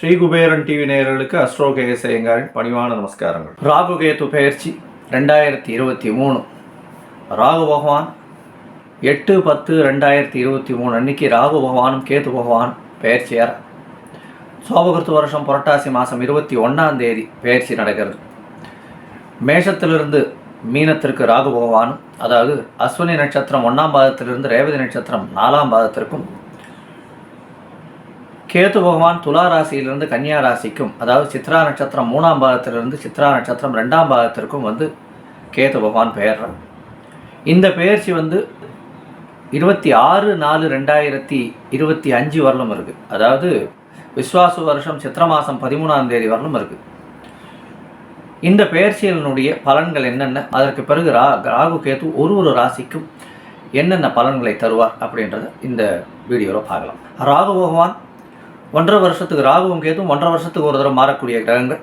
Sri Kuberan TV நேயர்களுக்கு astro கேசயங்காரின் பணிவான நமஸ்காரங்கள். ராகு கேத்து பயிற்சி ரெண்டாயிரத்தி இருபத்தி மூணு. ராகு பகவான் எட்டு பத்து ரெண்டாயிரத்தி இருபத்தி மூணு அன்னைக்கு ராகு பகவானும் கேத்து பகவான் பெயர்ச்சியார் சோபகிருத்து வருஷம் புரட்டாசி மாதம் இருபத்தி ஒன்றாம் தேதி பெயர்ச்சி நடக்கிறது. மேஷத்திலிருந்து மீனத்திற்கு ராகு பகவானும் அதாவது அஸ்வினி நட்சத்திரம் ஒன்றாம் பாதத்திலிருந்து ரேவதி நட்சத்திரம் நாலாம் பாதத்திற்கும் கேத்து பகவான் துலா ராசியிலிருந்து கன்னியா ராசிக்கும் அதாவது சித்ரா நட்சத்திரம் மூணாம் பாகத்திலிருந்து சித்ரா நட்சத்திரம் ரெண்டாம் பாகத்திற்கும் வந்து கேத்து பகவான் பெயர்றார் இந்த பெயர்ச்சி வந்து இருபத்தி ஆறு நாலு ரெண்டாயிரத்தி இருபத்தி அஞ்சு வரலும் இருக்குது அதாவது விஸ்வாசு வருஷம் சித்திர மாதம் பதிமூணாம் தேதி வரலும் இருக்குது இந்த பெயர்ச்சியலினுடைய பலன்கள் என்னென்ன? அதற்கு பிறகு ரா ராகு கேது ஒரு ஒரு ராசிக்கும் என்னென்ன பலன்களை தருவார் அப்படின்றத இந்த வீடியோவில் பார்க்கலாம். ராகு பகவான் ஒன்றரை வருஷத்துக்கு ராகுவும் கேதும் ஒன்றரை வருஷத்துக்கு ஒரு தடவை மாறக்கூடிய கிரகங்கள்.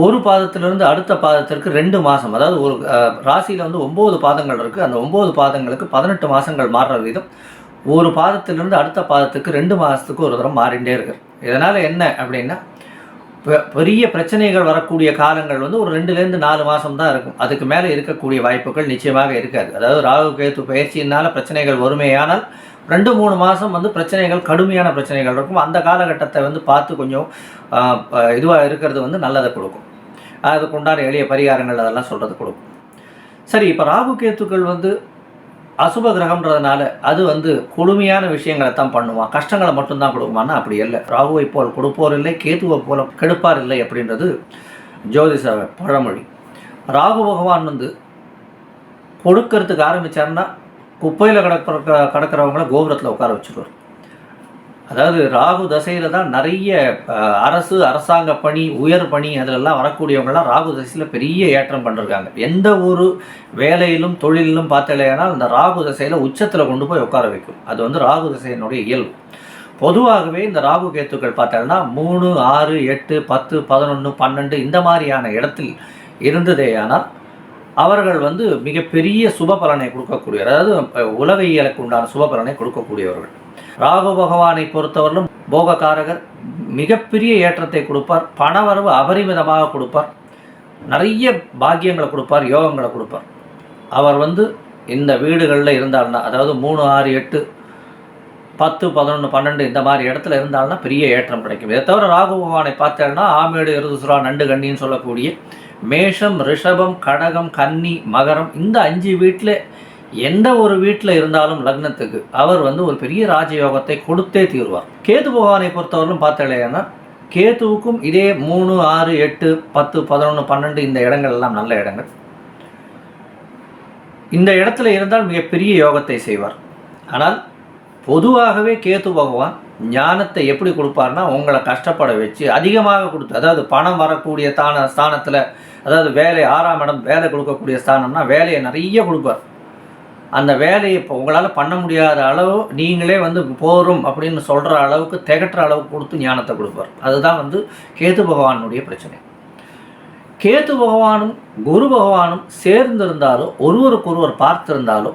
ஒரு பாதத்திலிருந்து அடுத்த பாதத்திற்கு ரெண்டு மாதம் அதாவது ஒரு ராசியில் வந்து ஒம்பது பாதங்கள் இருக்குது அந்த ஒம்பது பாதங்களுக்கு பதினெட்டு மாதங்கள் மாறுற விதம். ஒரு பாதத்திலிருந்து அடுத்த பாதத்துக்கு ரெண்டு மாதத்துக்கு ஒரு தடவை மாறிண்டே இருக்கு. இதனால் என்ன அப்படின்னா பெரிய பிரச்சனைகள் வரக்கூடிய காலங்கள் வந்து ஒரு ரெண்டுலேருந்து நாலு மாதம் தான் இருக்கும். அதுக்கு மேலே இருக்கக்கூடிய வாய்ப்புகள் நிச்சயமாக இருக்காது. அதாவது ராகு கேத்து பயிற்சியினால் பிரச்சனைகள் வறுமையானால் ரெண்டு மூணு மாதம் வந்து பிரச்சனைகள் கடுமையான பிரச்சனைகள் இருக்கும். அந்த காலகட்டத்தை வந்து பார்த்து கொஞ்சம் இதுவாக இருக்கிறது வந்து நல்லதை கொடுக்கும். அதுக்கு உண்டான எளிய பரிகாரங்கள் அதெல்லாம் சொல்கிறது கொடுக்கும். சரி இப்போ ராகு கேத்துக்கள் வந்து அசுப கிரகம்ன்றதுனால அது வந்து கொடுமையான விஷயங்களை தான் பண்ணுவான். கஷ்டங்களை மட்டும்தான் கொடுக்குமானா அப்படி இல்லை. ராகுவை போல் கொடுப்போர் இல்லை கேதுவை போல கெடுப்பார் இல்லை அப்படின்றது ஜோதிஷ பழமொழி. ராகு பகவான் வந்து கொடுக்கறதுக்கு ஆரம்பிச்சாருன்னா குப்பையில் கிடக்கிற கிடக்கிறவங்கள கோபுரத்தில் உட்கார வச்சுருவார். அதாவது ராகு தசையில் தான் நிறைய அரசு அரசாங்க பணி உயர் பணி அதிலெல்லாம் வரக்கூடியவங்களாம் ராகு தசையில் பெரிய ஏற்றம் பண்ணிருக்காங்க எந்த ஒரு வேலையிலும் தொழிலிலும் பார்த்தலையானால் அந்த ராகு தசையில் உச்சத்தில் கொண்டு போய் உட்கார வைக்கும். அது வந்து ராகு தசையினுடைய இயல்பு. பொதுவாகவே இந்த ராகு கேத்துக்கள் பார்த்தோம்னா மூணு ஆறு எட்டு பத்து பதினொன்று பன்னெண்டு இந்த மாதிரியான இடத்தில் இருந்ததேயானால் அவர்கள் வந்து மிகப்பெரிய சுப பலனை கொடுக்கக்கூடியவர். அதாவது உலக இயலுக்கு உண்டான சுப பலனை கொடுக்கக்கூடியவர்கள். ராகு பகவானை பொறுத்தவரையிலும் போகக்காரகர் மிகப்பெரிய ஏற்றத்தை கொடுப்பார். பணவரவு அபரிமிதமாக கொடுப்பார். நிறைய பாக்கியங்களை கொடுப்பார் யோகங்களை கொடுப்பார். அவர் வந்து இந்த வீடுகளில் இருந்தால்னா அதாவது மூணு ஆறு எட்டு பத்து பதினொன்று பன்னெண்டு இந்த மாதிரி இடத்துல இருந்தால்னா பெரிய ஏற்றம் கிடைக்கும். இதை தவிர ராகு பகவானை பார்த்தேன்னா ஆமேடு எருதுசுரா நண்டு கன்னின்னு சொல்லக்கூடிய மேஷம் ரிஷபம் கடகம் கன்னி மகரம் இந்த அஞ்சு வீட்டில் எந்த ஒரு வீட்டில் இருந்தாலும் லக்னத்துக்கு அவர் வந்து ஒரு பெரிய ராஜயோகத்தை கொடுத்தே தீர்வார். கேது பகவானை பொறுத்தவரையிலும் பார்த்தேன்னா கேதுவுக்கும் இதே மூணு ஆறு எட்டு பத்து பதினொன்று பன்னெண்டு இந்த இடங்கள் எல்லாம் நல்ல இடங்கள். இந்த இடத்துல இருந்தால் மிகப்பெரிய யோகத்தை செய்வார். ஆனால் பொதுவாகவே கேது பகவான் ஞானத்தை எப்படி கொடுப்பார்னா உங்களை கஷ்டப்பட வச்சு அதிகமாக கொடுத்து அதாவது பணம் வரக்கூடிய தான ஸ்தானத்தில் அதாவது வேலை ஆறாம் இடம் வேலை கொடுக்கக்கூடிய ஸ்தானம்னா வேலையை நிறைய கொடுப்பார். அந்த வேலையை இப்போ உங்களால் பண்ண முடியாத அளவு நீங்களே வந்து போரும் அப்படின்னு சொல்கிற அளவுக்கு திகட்டுற அளவுக்கு கொடுத்து ஞானத்தை கொடுப்பார். அதுதான் வந்து கேது பகவானுடைய பிரச்சனை. கேது பகவானும் குரு பகவானும் சேர்ந்திருந்தாலோ ஒருவருக்கொருவர் பார்த்திருந்தாலோ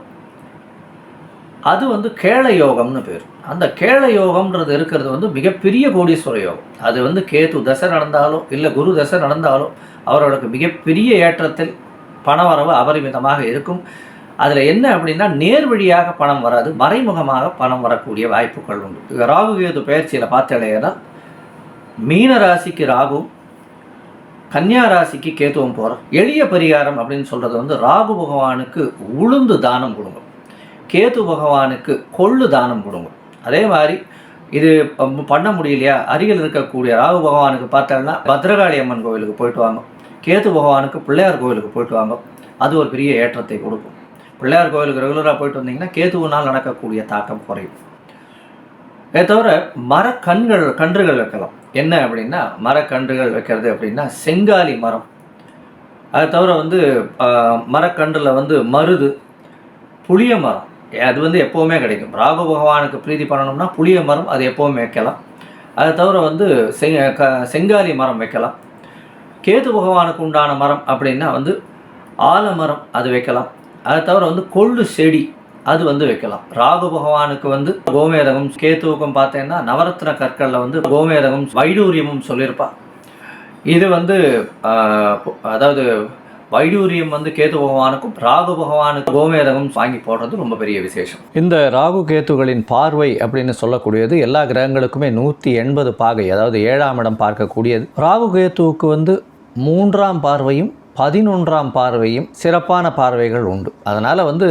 அது வந்து கேள யோகம்னு பேர். அந்த கேள யோகம்ன்றது இருக்கிறது வந்து மிகப்பெரிய கோடீஸ்வர யோகம். அது வந்து கேது தசை நடந்தாலோ இல்லை குரு தசை நடந்தாலோ அவர்களுக்கு மிகப்பெரிய ஏற்றத்தில் பணவரவு அபரிமிதமாக இருக்கும். அதில் என்ன அப்படின்னா நேர் வழியாக பணம் வராது மறைமுகமாக பணம் வரக்கூடிய வாய்ப்புகள் உண்டு. ராகு கேது பயிற்சியில் பார்த்தலைன்னா மீன ராசிக்கு ராகுவும் கன்னியா ராசிக்கு கேத்துவம் போகிறோம் எளிய பரிகாரம் அப்படின்னு சொல்கிறது வந்து ராகு பகவானுக்கு உளுந்து தானம் கொடுங்க கேது பகவானுக்கு கொள்ளு தானம் கொடுங்க அதே மாதிரி இது ப- பண்ண முடியலையா? அருகில் இருக்கக்கூடிய ராகு பகவானுக்கு பார்த்தோம்னா பத்ரகாளி அம்மன் கோவிலுக்கு போயிட்டு வாங்க. கேது பகவானுக்கு பிள்ளையார் கோவிலுக்கு போயிட்டு வாங்க. அது ஒரு பெரிய ஏற்றத்தை கொடுக்கும். பிள்ளையார் கோவிலுக்கு ரெகுலராக போயிட்டு வந்தீங்கன்னா கேதுவினால் நடக்கக்கூடிய தாக்கம் குறையும். இதை தவிர மரக்கண்கள் கன்றுகள் வைக்கலாம். என்ன அப்படின்னா மரக்கன்றுகள் வைக்கிறது அப்படின்னா செங்காலி மரம். அதை தவிர வந்து மரக்கன்றில் வந்து மருது புளிய மரம். அது வந்து எப்போவுமே கிடைக்கும். ராகு பகவானுக்கு பிரீதி பண்ணணும்னா புளிய மரம் அது எப்போவுமே வைக்கலாம். அதை தவிர வந்து செங் க செங்காலி மரம் வைக்கலாம். கேது பகவானுக்கு உண்டான மரம் அப்படின்னா வந்து ஆலமரம் அது வைக்கலாம். அதை தவிர வந்து கொள்ளு செடி அது வந்து வைக்கலாம். ராகு பகவானுக்கு வந்து கோமேதகம் கேத்துவுக்கும் பார்த்தேன்னா நவரத்ன கற்களில் வந்து கோமேதகம் வைடூரியமும் சொல்லியிருப்பா. இது வந்து அதாவது வைடூரியம் வந்து கேது பகவானுக்கும் ராகு பகவானுக்கு கோமேதகம் வாங்கி போடுறது ரொம்ப பெரிய விசேஷம். இந்த ராகு கேத்துகளின் பார்வை அப்படின்னு சொல்லக்கூடியது எல்லா கிரகங்களுக்குமே நூற்றி எண்பது பாகை அதாவது ஏழாம் இடம் பார்க்கக்கூடியது. ராகு கேத்துவுக்கு வந்து மூன்றாம் பார்வையும் பதினொன்றாம் பார்வையும் சிறப்பான பார்வைகள் உண்டு. அதனால் வந்து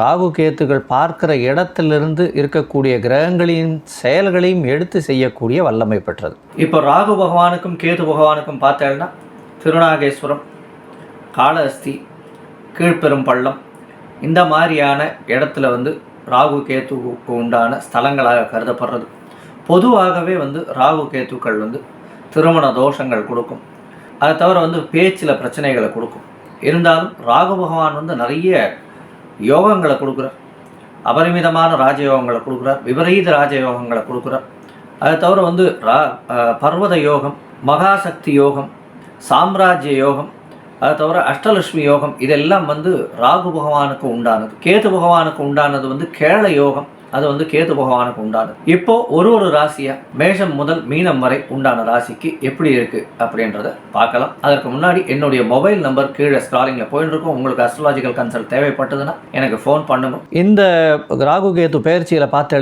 ராகு கேத்துகள் பார்க்கிற இடத்திலிருந்து இருக்கக்கூடிய கிரகங்களின் செயல்களையும் எடுத்து செய்யக்கூடிய வல்லமை பெற்றது. இப்போ ராகு பகவானுக்கும் கேது பகவானுக்கும் பார்த்தேன்னா திருநாகேஸ்வரம் காளஹஸ்தி கீழ்பெரும் பள்ளம் இந்த மாதிரியான இடத்துல வந்து ராகு கேத்துவுக்கு உண்டான ஸ்தலங்களாக கருதப்படுறது. பொதுவாகவே வந்து ராகு கேத்துக்கள் வந்து திருமண தோஷங்கள் கொடுக்கும். அதை தவிர வந்து பேச்சில் பிரச்சனைகளை கொடுக்கும். இருந்தாலும் ராகு பகவான் வந்து நிறைய யோகங்களை கொடுக்குறார். அபரிமிதமான ராஜயோகங்களை கொடுக்குறார். விபரீத ராஜயோகங்களை கொடுக்குறார். அதை தவிர வந்து ரா பர்வத யோகம் மகாசக்தி யோகம் சாம்ராஜ்ய யோகம் அதை தவிர அஷ்டலட்சுமி யோகம் இதெல்லாம் வந்து ராகு பகவானுக்கு உண்டானது. கேது பகவானுக்கு உண்டானது வந்து கேள யோகம். அது வந்து கேது பகவானுக்கு உண்டானது. இப்போ ஒரு ஒரு ராசியா மேஷம் முதல் மீனம் வரை உண்டான ராசிக்கு எப்படி இருக்கு அப்படின்றத பார்க்கலாம். அதற்கு முன்னாடி என்னுடைய மொபைல் நம்பர் கீழே ஸ்க்ராலிங்கில் போயிட்டு இருக்கும் உங்களுக்கு அஸ்ட்ராலஜிக்கல் கன்சல்ட் தேவைப்பட்டதுன்னா எனக்கு ஃபோன் பண்ணுங்க. இந்த ராகு கேது பயிற்சியில் பார்த்தேனால்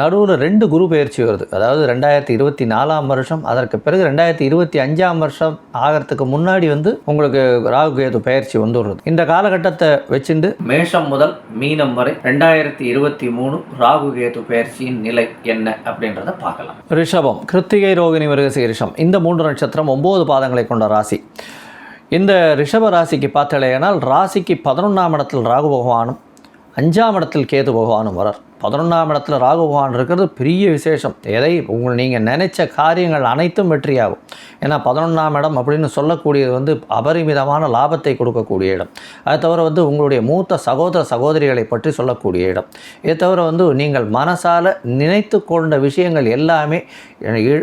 நடுவில் ரெண்டு குரு பயிற்சி வருது. அதாவது ரெண்டாயிரத்தி இருபத்தி நாலாம் வருஷம் அதற்கு பிறகு ரெண்டாயிரத்தி இருபத்தி அஞ்சாம் வருஷம் ஆகிறதுக்கு முன்னாடி வந்து உங்களுக்கு ராகு கேது பயிற்சி வந்துடுறது. இந்த காலகட்டத்தை வச்சுட்டு மேஷம் முதல் மீனம் வரை ரெண்டாயிரத்தி இருபத்தி மூணு ராகு கேது பயிற்சியின் நிலை என்ன அப்படின்றத பார்க்கலாம். ரிஷபம் கிருத்திகை ரோகிணி மிருகசி ரிஷம். இந்த மூன்று நட்சத்திரம் ஒம்பது பாதங்களை கொண்ட ராசி. இந்த ரிஷப ராசிக்கு பார்த்தலையானால் ராசிக்கு பதினொன்றாம் இடத்தில் ராகு பகவானும் அஞ்சாம் இடத்தில் கேது பகவானும் வரார். பதினொன்றாம் இடத்துல ராகு பகவான் இருக்கிறது பெரிய விசேஷம். எதை? உங்கள் நீங்கள் நினைச்ச காரியங்கள் அனைத்தும் வெற்றியாகும். ஏன்னா பதினொன்றாம் இடம் அப்படின்னு சொல்லக்கூடியது வந்து அபரிமிதமான லாபத்தை கொடுக்கக்கூடிய இடம். அது தவிர வந்து உங்களுடைய மூத்த சகோதர சகோதரிகளை பற்றி சொல்லக்கூடிய இடம். இதை தவிர வந்து நீங்கள் மனசால் நினைத்து கொண்ட விஷயங்கள் எல்லாமே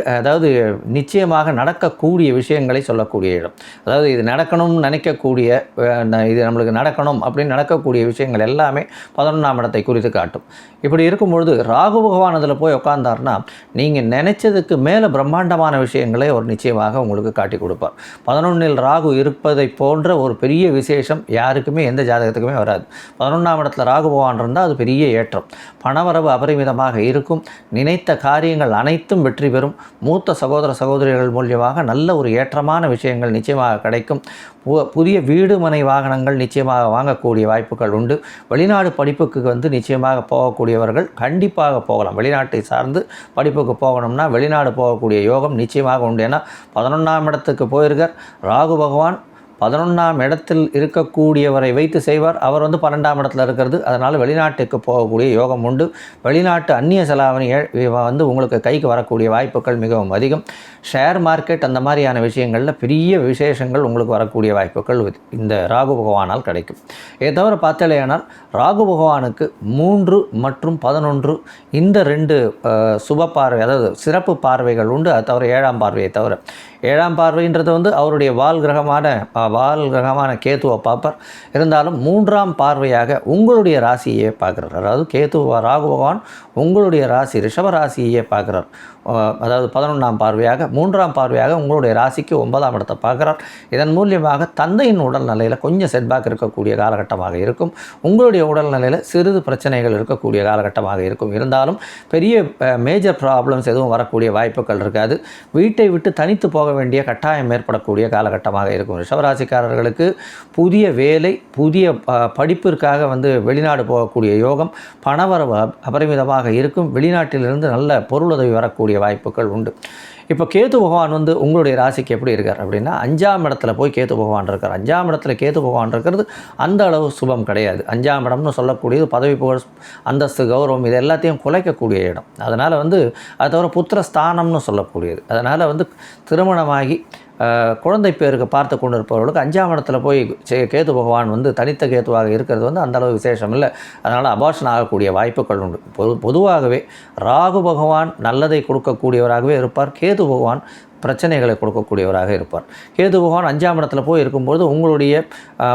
அதாவது நிச்சயமாக நடக்கக்கூடிய விஷயங்களை சொல்லக்கூடிய இடம். அதாவது இது நடக்கணும்னு நினைக்கக்கூடிய ந- இது நம்மளுக்கு நடக்கணும் அப்படின்னு நடக்கக்கூடிய விஷயங்கள் எல்லாமே பதினொன்றாம் இடத்தை குறித்து காட்டும். இப்படி இருக்கும்பொழுது ராகு பகவான் அதில் போய் உட்கார்ந்தார்னா நீங்கள் நினைச்சதுக்கு மேலே பிரம்மாண்டமான விஷயங்களை அவர் நிச்சயமாக உங்களுக்கு காட்டி கொடுப்பார். பதினொன்றில் ராகு இருப்பதை போன்ற ஒரு பெரிய விசேஷம் யாருக்குமே எந்த ஜாதகத்துக்குமே வராது. பதினொன்றாம் இடத்துல ராகு பகவான் இருந்தால் அது பெரிய ஏற்றம். பணவரவு அபரிமிதமாக இருக்கும். நினைத்த காரியங்கள் அனைத்தும் வெற்றி பெறும். மூத்த சகோதர சகோதரிகள் மூலியமாக நல்ல ஒரு ஏற்றமான விஷயங்கள் நிச்சயமாக கிடைக்கும். பு- புதிய வீடு மனை வாகனங்கள் நிச்சயமாக வாங்கக்கூடிய வாய்ப்புகள் உண்டு. வெளிநாடு படிப்புக்கு வந்து நிச்சயமாக போகக்கூடிய போகக்கூடியவர்கள் கண்டிப்பாக போகலாம். வெளிநாட்டை சார்ந்து படிப்புக்கு போகணும்னா வெளிநாடு போகக்கூடிய யோகம் நிச்சயமாக உண்டு. ஏன்னா பதினொன்றாம் இடத்துக்கு போயிருக்கார். ராகு பகவான் பதினொன்றாம் இடத்தில் இருக்கக்கூடியவரை வைத்து செய்வார். அவர் வந்து பன்னெண்டாம் இடத்துல இருக்கிறது. அதனால் வெளிநாட்டுக்கு போகக்கூடிய யோகம் உண்டு. வெளிநாட்டு அந்நிய செலாவணி வந்து உங்களுக்கு கைக்கு வரக்கூடிய வாய்ப்புகள் மிகவும் அதிகம். ஷேர் மார்க்கெட் அந்த மாதிரியான விஷயங்களில் பெரிய விசேஷங்கள் உங்களுக்கு வரக்கூடிய வாய்ப்புகள் இந்த ராகு பகவானால் கிடைக்கும். இதை தவிர பார்த்தாலேயானால் ராகு பகவானுக்கு மூன்று மற்றும் பதினொன்று இந்த ரெண்டு சுப பார்வை அதாவது சிறப்பு பார்வைகள் உண்டு. அது தவிர ஏழாம் பார்வையை தவிர. ஏழாம் பார்வைன்றது வந்து அவருடைய வால் கிரகமான அஹ், வால் கிரகமான கேத்துவை பார்ப்பார். இருந்தாலும் மூன்றாம் பார்வையாக உங்களுடைய ராசியை பார்க்குறார். அதாவது கேத்து ராகு பகவான் உங்களுடைய ராசி ரிஷப ராசியை பார்க்குறார். அதாவது பதினொன்றாம் பார்வையாக மூன்றாம் பார்வையாக உங்களுடைய ராசிக்கு ஒன்பதாம் இடத்தை பார்க்குறார். இதன் மூலியமாக தந்தையின் உடல்நிலையில் கொஞ்சம் செட்பேக் இருக்கக்கூடிய காலகட்டமாக இருக்கும். உங்களுடைய உடல்நிலையில் சிறிது பிரச்சனைகள் இருக்கக்கூடிய காலகட்டமாக இருக்கும். இருந்தாலும் பெரிய மேஜர் ப்ராப்ளம்ஸ் எதுவும் வரக்கூடிய வாய்ப்புகள் இருக்காது. வீட்டை விட்டு தனித்து போக வேண்டிய கட்டாயம் ஏற்படக்கூடிய காலகட்டமாக இருக்கும். ரிஷபராசிக்காரர்களுக்கு புதிய வேலை புதிய படிப்பிற்காக வந்து வெளிநாடு போகக்கூடிய யோகம் பணவரவு அபரிமிதமாக அபரிமிதமாக இருக்கும். வெளிநாட்டிலிருந்து நல்ல பொருளுதவி வரக்கூடிய வாய்ப்புகள் உண்டு. இப்போ கேது பகவான் வந்து உங்களுடைய ராசிக்கு எப்படி இருக்கார் அப்படின்னா அஞ்சாம் இடத்துல போய் கேது பகவான் இருக்கார். அஞ்சாம் இடத்துல கேது பகவான் இருக்கிறது அந்த அளவு சுபம் கிடையாது. அஞ்சாம் இடம்னு சொல்லக்கூடியது பதவி புகழ் அந்தஸ்து கௌரவம் இது எல்லாத்தையும் குலைக்கக்கூடிய இடம். அதனால் வந்து அது தவிர புத்திர ஸ்தானம்னு சொல்லக்கூடியது. அதனால் வந்து திருமணமாகி குழந்தை பேருக்கு பார்த்து கொண்டு இருப்பவர்களுக்கு அஞ்சாம் இடத்துல போய் சே- கேது பகவான் வந்து தனித்த கேதுவாக இருக்கிறது வந்து அந்தளவு விசேஷம் இல்லை. அதனால் அபார்ஷன் ஆகக்கூடிய வாய்ப்புகள் உண்டு. பொது பொதுவாகவே ராகு பகவான் நல்லதை கொடுக்கக்கூடியவராகவே இருப்பார். கேது பகவான் பிரச்சனைகளை கொடுக்கக்கூடியவராக இருப்பார். கேது பகவான் அஞ்சாம் இடத்துல போய் இருக்கும்போது உங்களுடைய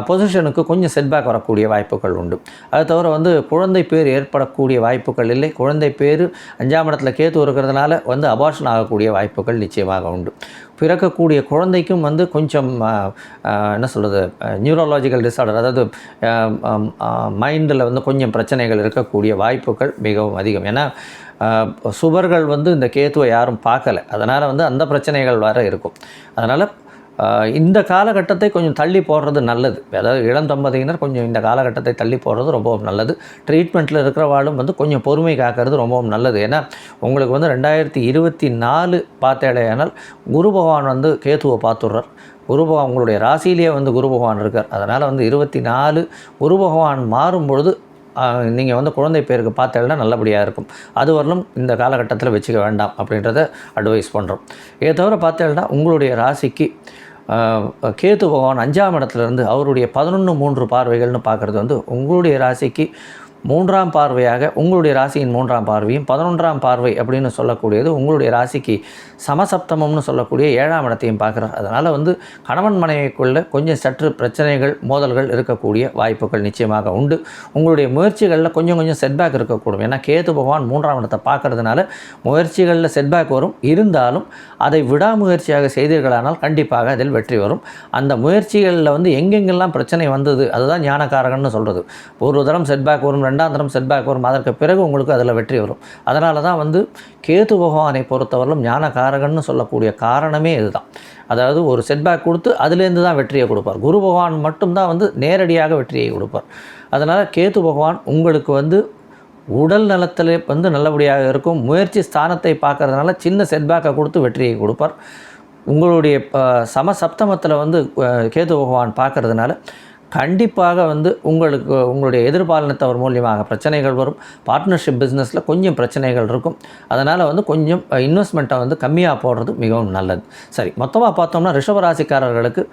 பொசிஷனுக்கு கொஞ்சம் செட்பேக் வரக்கூடிய வாய்ப்புகள் உண்டு. அது தவிர வந்து குழந்தை பேர் ஏற்படக்கூடிய வாய்ப்புகள் இல்லை. குழந்தை பேர் அஞ்சாம் இடத்துல கேது இருக்கிறதுனால வந்து அபார்ஷன் ஆகக்கூடிய வாய்ப்புகள் நிச்சயமாக உண்டு. பிறக்கக்கூடிய குழந்தைக்கும் வந்து கொஞ்சம் என்ன சொல்கிறது நியூரலாஜிக்கல் டிஸார்டர் அதாவது மைண்டில் வந்து கொஞ்சம் பிரச்சனைகள் இருக்கக்கூடிய வாய்ப்புகள் மிகவும் அதிகம். ஏன்னா சுவர்கள் வந்து இந்த கேத்துவை யாரும் பார்க்கல. அதனால் வந்து அந்த பிரச்சனைகள் வர இருக்கும். அதனால் இந்த காலகட்டத்தை கொஞ்சம் தள்ளி போடுறது நல்லது. அதாவது இளம் தம்பதியினர் கொஞ்சம் இந்த காலகட்டத்தை தள்ளி போடுறது ரொம்பவும் நல்லது. ட்ரீட்மெண்ட்டில் இருக்கிறவாளும் வந்து கொஞ்சம் பொறுமை காக்கிறது ரொம்பவும் நல்லது. ஏன்னா உங்களுக்கு வந்து ரெண்டாயிரத்தி இருபத்தி நாலு பார்த்தேடையானால் குரு பகவான் வந்து கேத்துவை பார்த்துடுறார். குரு பகவான் உங்களுடைய ராசியிலேயே வந்து குரு பகவான் இருக்கார். அதனால் வந்து இருபத்தி நாலு குரு பகவான் மாறும் பொழுது நீங்கள் வந்து குழந்தை பேருக்கு பார்த்தேன்னா நல்லபடியாக இருக்கும். அது வரலும் இந்த காலகட்டத்தில் வச்சுக்க வேண்டாம் அப்படின்றத அட்வைஸ் பண்ணுறோம் இதை தவிர பார்த்தேன்னா உங்களுடைய ராசிக்கு கேத்து பகவான் அஞ்சாம் இடத்துலேருந்து அவருடைய பதினொன்று மூன்று பார்வைகள்னு பார்க்குறது வந்து உங்களுடைய ராசிக்கு மூன்றாம் பார்வையாக உங்களுடைய ராசியின் மூன்றாம் பார்வையும் பதினொன்றாம் பார்வை அப்படின்னு சொல்லக்கூடியது உங்களுடைய ராசிக்கு சமசப்தமம்னு சொல்லக்கூடிய ஏழாம் இடத்தையும் பார்க்குறார். அதனால் வந்து கணவன் மனைவிக்குள்ள கொஞ்சம் சற்று பிரச்சனைகள் மோதல்கள் இருக்கக்கூடிய வாய்ப்புகள் நிச்சயமாக உண்டு. உங்களுடைய முயற்சிகளில் கொஞ்சம் கொஞ்சம் செட்பேக் இருக்கக்கூடும். ஏன்னா கேது பகவான் மூன்றாம் இடத்தை பார்க்கறதுனால முயற்சிகளில் செட்பேக் வரும். இருந்தாலும் அதை விடாமுயற்சியாக செய்தீர்களானால் கண்டிப்பாக அதில் வெற்றி வரும். அந்த முயற்சிகளில் வந்து எங்கெங்கெல்லாம் பிரச்சனை வந்தது அதுதான் ஞானக்காரகன்னு சொல்கிறது ஒரு தரம் செட்பேக் வரும் ரெண்டாம் தரம் செட்பேக் வரும். அதற்கு பிறகு உங்களுக்கு அதில் வெற்றி வரும். அதனால தான் வந்து கேது பகவானை பொறுத்தவரையிலும் ஞான காரகன்னு சொல்லக்கூடிய காரணமே இதுதான். அதாவது ஒரு செட்பேக் கொடுத்து அதுலேருந்து தான் வெற்றியை கொடுப்பார். குரு பகவான் மட்டும்தான் வந்து நேரடியாக வெற்றியை கொடுப்பார். அதனால் கேது பகவான் உங்களுக்கு வந்து உடல் நலத்தில் வந்து நல்லபடியாக இருக்கும். முயற்சி ஸ்தானத்தை பார்க்கறதுனால சின்ன செட்பேக்கை கொடுத்து வெற்றியை கொடுப்பார். உங்களுடைய சம சமசப்தமத்தில் வந்து கேது பகவான் பார்க்கறதுனால கண்டிப்பாக வந்து உங்களுக்கு உங்களுடைய எதிர்பாலனத்தவர் மூலியமாக பிரச்சனைகள் வரும். பார்ட்னர்ஷிப் பிஸ்னஸில் கொஞ்சம் பிரச்சனைகள் இருக்கும். அதனால் வந்து கொஞ்சம் இன்வெஸ்ட்மெண்ட்டை வந்து கம்மியாக போடுறது மிகவும் நல்லது. சரி மொத்தமாக பார்த்தோம்னா ரிஷபராசிக்காரர்களுக்கு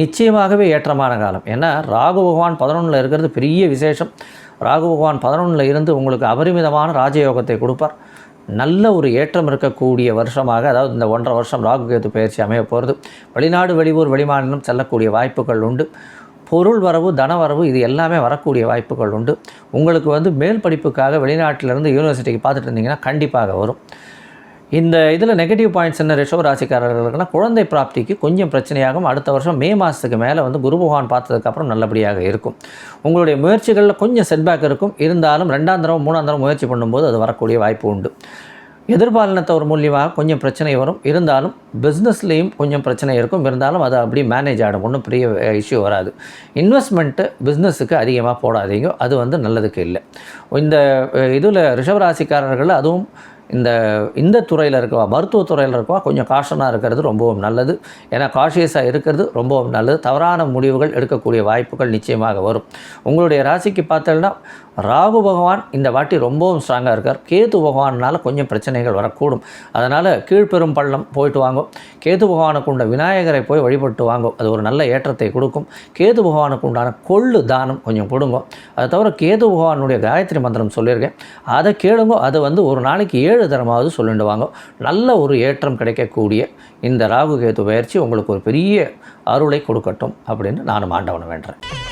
நிச்சயமாகவே ஏற்றமான காலம். ஏன்னா ராகு பகவான் பதினொன்றில் இருக்கிறது பெரிய விசேஷம். ராகு பகவான் பதினொன்றில் இருந்து உங்களுக்கு அபரிமிதமான ராஜயோகத்தை கொடுப்பார். நல்ல ஒரு ஏற்றம் இருக்கக்கூடிய வருஷமாக அதாவது இந்த ஒன்றரை வருஷம் ராகு கேது பயிற்சி அமைய போகிறது வெளிநாடு வெளியூர் வெளிமாநிலம் செல்லக்கூடிய வாய்ப்புகள் உண்டு. பொருள் வரவு தன வரவு இது எல்லாமே வரக்கூடிய வாய்ப்புகள் உண்டு. உங்களுக்கு வந்து மேல் படிப்புக்காக வெளிநாட்டிலேருந்து யூனிவர்சிட்டிக்கு பார்த்துட்டு இருந்தீங்கன்னா கண்டிப்பாக வரும். இந்த இதில் நெகட்டிவ் பாயிண்ட்ஸ் என்ன? ரிஷவ ராசிக்காரர்களுக்குன்னா குழந்தை பிராப்திக்கு கொஞ்சம் பிரச்சனையாகும். அடுத்த வருஷம் மே மாதத்துக்கு மேலே வந்து குரு பகவான் பார்த்ததுக்கப்புறம் நல்லபடியாக இருக்கும். உங்களுடைய முயற்சிகளில் கொஞ்சம் செட்பேக் இருக்கும். இருந்தாலும் ரெண்டாம் தடவை மூணாம் முயற்சி பண்ணும்போது அது வரக்கூடிய வாய்ப்பு உண்டு. எதிர்பாலினத்தவர் மூலியமாக கொஞ்சம் பிரச்சனை வரும். இருந்தாலும் பிஸ்னஸ்லேயும் கொஞ்சம் பிரச்சனை இருக்கும். இருந்தாலும் அது அப்படியே மேனேஜ் ஆகிடும். ஒன்றும் பெரிய இஷ்யூ வராது. இன்வெஸ்ட்மெண்ட்டு பிஸ்னஸுக்கு அதிகமாக போடாதீங்க. அது வந்து நல்லதுக்கு இல்லை. இந்த இதில் ரிஷபராசிக்காரர்கள் அதுவும் இந்த இந்த துறையில் இருக்கவா மருத்துவ துறையில் இருக்கவா கொஞ்சம் காஷனாக இருக்கிறது ரொம்பவும் நல்லது. ஏன்னா காஷியஸாக இருக்கிறது ரொம்பவும் நல்லது. தவறான முடிவுகள் எடுக்கக்கூடிய வாய்ப்புகள் நிச்சயமாக வரும். உங்களுடைய ராசிக்கு பார்த்தோம்னா ராகு பகவான் இந்த வாட்டி ரொம்பவும் ஸ்ட்ராங்காக இருக்கார். கேது பகவானால் கொஞ்சம் பிரச்சனைகள் வரக்கூடும். அதனால் கீழ்ப்பெரும் பள்ளம் போயிட்டு வாங்கும். கேது பகவானுக்கு உண்ட விநாயகரை போய் வழிபட்டு வாங்கும். அது ஒரு நல்ல ஏற்றத்தை கொடுக்கும். கேது பகவானுக்கு உண்டான கொள்ளு தானம் கொஞ்சம் கொடுங்க. அதை தவிர கேது பகவானுடைய காயத்ரி மந்திரம் சொல்லியிருக்கேன். அதை கேளுங்க. அது வந்து ஒரு நாளைக்கு ஏழு தரமாவது சொல்லிட்டு வாங்க. நல்ல ஒரு ஏற்றம் கிடைக்கக்கூடிய இந்த ராகு கேது பயிற்சி உங்களுக்கு ஒரு பெரிய அருளை கொடுக்கட்டும் அப்படின்னு நானும் ஆண்டவனை வேண்டுறேன்.